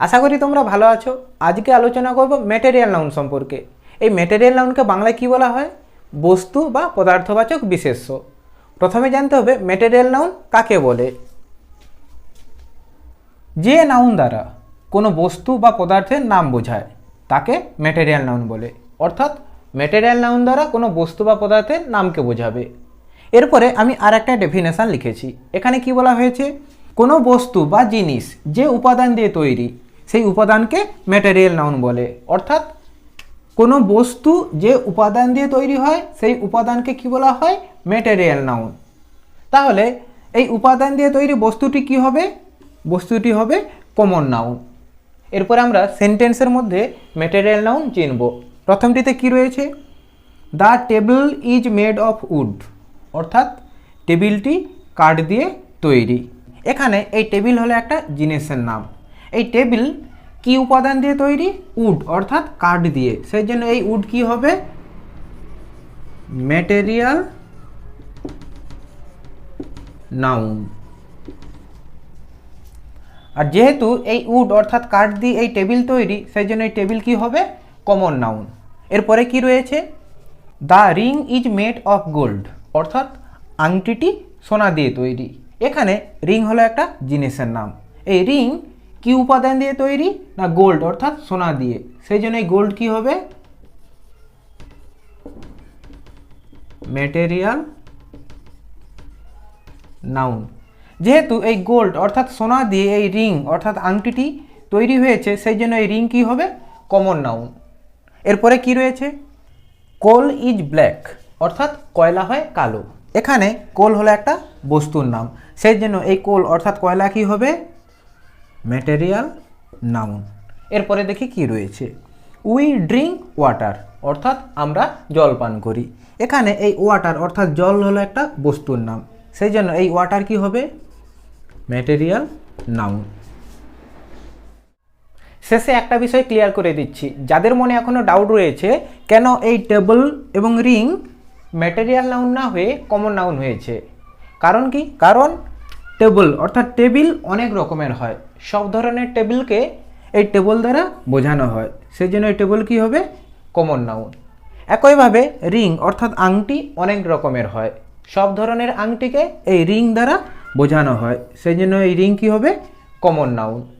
আশা করি তোমরা ভালো আছো। আজকে আলোচনা করব ম্যাটেরিয়াল নাউন সম্পর্কে। এই ম্যাটেরিয়াল নাউনকে বাংলায় কী বলা হয়? বস্তু বা পদার্থবাচক বিশেষ্য। প্রথমে জানতে হবে ম্যাটেরিয়াল নাউন কাকে বলে? যে নাউন দ্বারা কোনো বস্তু বা পদার্থের নাম বোঝায়, তাকে ম্যাটেরিয়াল নাউন বলে। অর্থাৎ ম্যাটেরিয়াল নাউন দ্বারা কোনো বস্তু বা পদার্থের নামকে বোঝাবে। এরপরে আমি আর একটা ডেফিনেশান লিখেছি। এখানে কি বলা হয়েছে? কোনো বস্তু বা জিনিস যে উপাদান দিয়ে তৈরি সেই উপাদানকে ম্যাটেরিয়াল নাউন বলে। অর্থাৎ কোনো বস্তু যে উপাদান দিয়ে তৈরি হয়, সেই উপাদানকে কি বলা হয়? ম্যাটেরিয়াল নাউন তাহলে এই উপাদান দিয়ে তৈরি বস্তুটি কি হবে? বস্তুটি হবে কমন নাউন এরপর আমরা সেন্টেন্সের মধ্যে ম্যাটেরিয়াল নাউন চিনব। প্রথমটিতে কি রয়েছে? The table is made of wood অর্থাৎ টেবিলটি কাঠ দিয়ে তৈরি। এখানে এই টেবিল হলো একটা জিনিসের নাম। এই টেবিল কি উপাদান দিয়ে তৈরি? উড অর্থাৎ কাঠ দিয়ে। সেই জন্য এই উড কি হবে? ম্যাটেরিয়াল নাউন আর যেহেতু এই উড অর্থাৎ কাঠ দিয়ে এই টেবিল তৈরি, সেই জন্য এই টেবিল কি হবে? কমন নাউন এরপরে কি রয়েছে? The ring is made of gold অর্থাৎ আংটিটি সোনা দিয়ে তৈরি। এখানে রিং হলো একটা জিনিসের নাম। এই রিং কি উপাদান দিয়ে তৈরি? না গোল্ড অর্থাৎ সোনা দিয়ে। সেই জন্য এই গোল্ড কি হবে? ম্যাটেরিয়াল নাউন যেহেতু এই গোল্ড অর্থাৎ সোনা দিয়ে এই রিং অর্থাৎ আংটিটি তৈরি হয়েছে, সেই জন্য এই রিং কি হবে? কমন নাউন এরপরে কি রয়েছে? কোল ইজ ব্ল্যাক অর্থাৎ কয়লা হয় কালো। এখানে কোল হলো একটা বস্তুর নাম। সেই জন্য এই কোল অর্থাৎ কয়লা কি হবে? ম্যাটেরিয়াল নাউন এরপরে দেখি কি রয়েছে। উই ড্রিঙ্ক ওয়াটার অর্থাৎ আমরা জল পান করি। এখানে এই ওয়াটার অর্থাৎ জল হলো একটা বস্তুর নাম। সেই জন্য এই ওয়াটার কি হবে? ম্যাটেরিয়াল নাউন শেষে একটা বিষয় ক্লিয়ার করে দিচ্ছি। যাদের মনে এখনও ডাউট রয়েছে, কেন এই টেবল এবং রিং ম্যাটেরিয়াল নাউন না হয়ে কমন নাউন হয়েছে? কারণ কি? কারণ টেবল অর্থাৎ টেবিল অনেক রকমের হয়। সব ধরনের টেবিলকে এই টেবল দ্বারা বোঝানো হয়। সেই জন্য এই টেবল কী হবে? কমন নাউন একইভাবে রিং অর্থাৎ আংটি, অনেক রকমের হয়। সব ধরনের আংটিকে এই রিং দ্বারা বোঝানো হয়। সেই জন্য এই রিং কী হবে? Common noun